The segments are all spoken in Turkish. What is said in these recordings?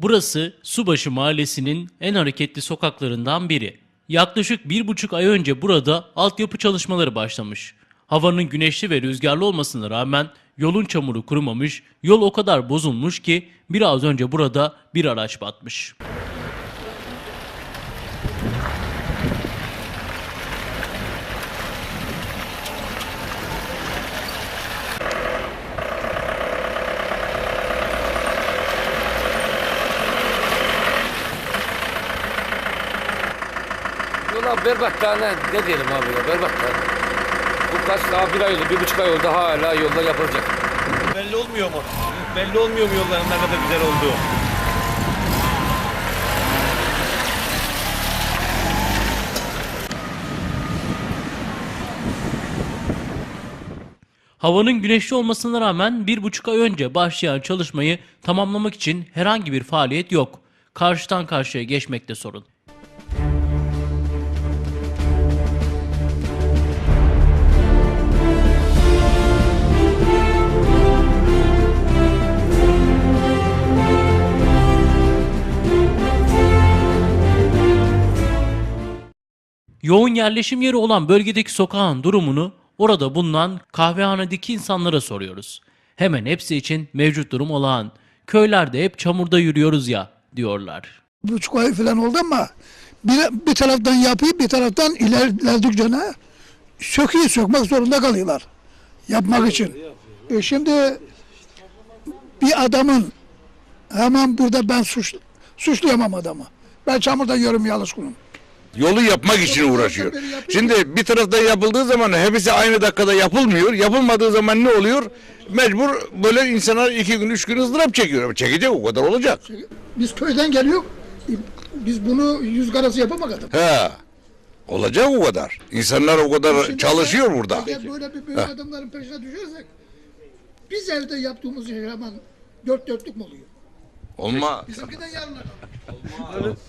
Burası Subaşı Mahallesi'nin en hareketli sokaklarından biri. Yaklaşık bir buçuk ay önce burada altyapı çalışmaları başlamış. Havanın güneşli ve rüzgarlı olmasına rağmen yolun çamuru kurumamış, yol o kadar bozulmuş ki biraz önce burada bir araç batmış. Yola berbat daha ne, ne diyelim abi ya berbat daha. Bu kaç daha bir ay oldu, bir buçuk ay oldu hala yollar yapılacak. Belli olmuyor mu? Belli olmuyor mu yolların ne kadar güzel olduğu? Havanın güneşli olmasına rağmen bir buçuk ay önce başlayan çalışmayı tamamlamak için herhangi bir faaliyet yok. Karşıdan karşıya geçmekte sorun. Yoğun yerleşim yeri olan bölgedeki sokağın durumunu orada bulunan kahvehanedeki insanlara soruyoruz. Hemen hepsi için mevcut durum olağan. Köylerde hep çamurda yürüyoruz ya diyorlar. buçuk ay falan oldu ama bir, bir taraftan yapıyı bir taraftan ilerledikçe ne söküyü sökmek zorunda kalıyorlar. Yapmak için. E şimdi bir adamın hemen burada ben suç, suçlayamam adamı. Ben çamurda yürümeye alışkınım. Yolu yapmak için uğraşıyor. Şimdi bir taraftan yapıldığı zaman hepsi aynı dakikada yapılmıyor. Yapılmadığı zaman ne oluyor? Mecbur böyle insanlar iki gün, üç gün ızdırap çekiyor. Ama Çekecek o kadar olacak. Biz köyden geliyor. Biz bunu yüz karası yapamak adam. He. Olacak o kadar. İnsanlar o kadar Şimdi çalışıyor burada. Eğer böyle bir büyük adamların peşine düşersek biz evde yaptığımız şey hemen dört dörtlük mü oluyor? Olma. Bizimkiden yarına.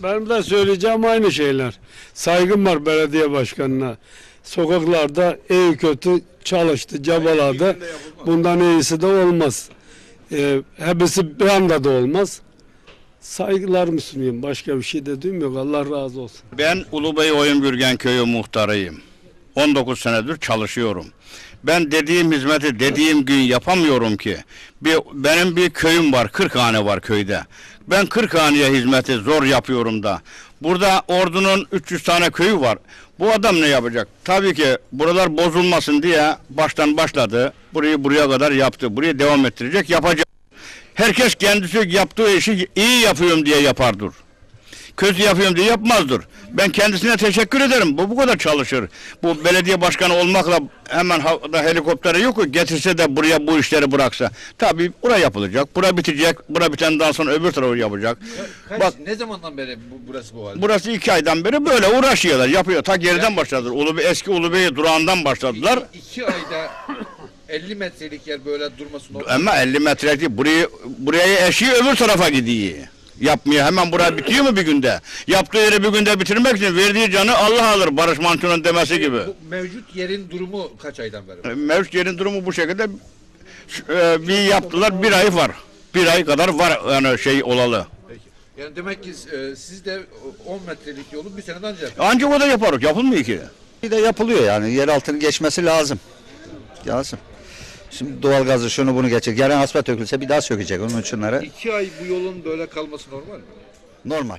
Benim de söyleyeceğim aynı şeyler. Saygım var belediye başkanına. Sokaklarda iyi kötü çalıştı, cabaladı. Bundan iyisi de olmaz. Ee, hepsi bir anda da olmaz. Saygılarımı sunuyorum. Başka bir şey de duymuyor. Allah razı olsun. Ben Ulubey Oyungürgen Köyü muhtarıyım. 19 senedir çalışıyorum. Ben dediğim hizmeti dediğim gün yapamıyorum ki. Bir, benim bir köyüm var, 40 hane var köyde. Ben 40 haneye hizmeti zor yapıyorum da. Burada ordunun 300 tane köyü var. Bu adam ne yapacak? Tabii ki buralar bozulmasın diye baştan başladı. Burayı buraya kadar yaptı. Burayı devam ettirecek, yapacak. Herkes kendisi yaptığı işi iyi yapıyorum diye yapardır kötü yapıyorum diye yapmazdır. Ben kendisine teşekkür ederim. Bu bu kadar çalışır. Bu belediye başkanı olmakla hemen havada helikopteri yok ki getirse de buraya bu işleri bıraksa. Tabii bura yapılacak. Bura bitecek. Bura bitenden sonra öbür tarafı yapacak. Kaç, Bak ne zamandan beri bu, burası bu halde? burası iki aydan beri böyle uğraşıyorlar. Yapıyor. Ta geriden başladılar. Ulubey, eski Ulubey durağından başladılar. İki, iki ayda 50 metrelik yer böyle durması normal. Ama 50 metre değil. Burayı, buraya eşiği öbür tarafa gidiyor. Yapmıyor. Hemen buraya bitiyor mu bir günde? Yaptığı yeri bir günde bitirmek için verdiği canı Allah alır. Barış Manço'nun demesi gibi. Bu mevcut yerin durumu kaç aydan beri? Mevcut yerin durumu bu şekilde e, bir yaptılar bir ay var. Bir ay kadar var yani şey olalı. Peki. Yani demek ki e, siz de 10 metrelik yolu bir seneden önce yaptınız. Ancak o da yaparız. Yapılmıyor ki. Bir de yapılıyor yani yer altını geçmesi lazım. Lazım. Şimdi doğalgazı şunu bunu geçecek. Yarın asfalt dökülse bir daha sökecek onun içinlere. İki ay bu yolun böyle kalması normal mi? Normal.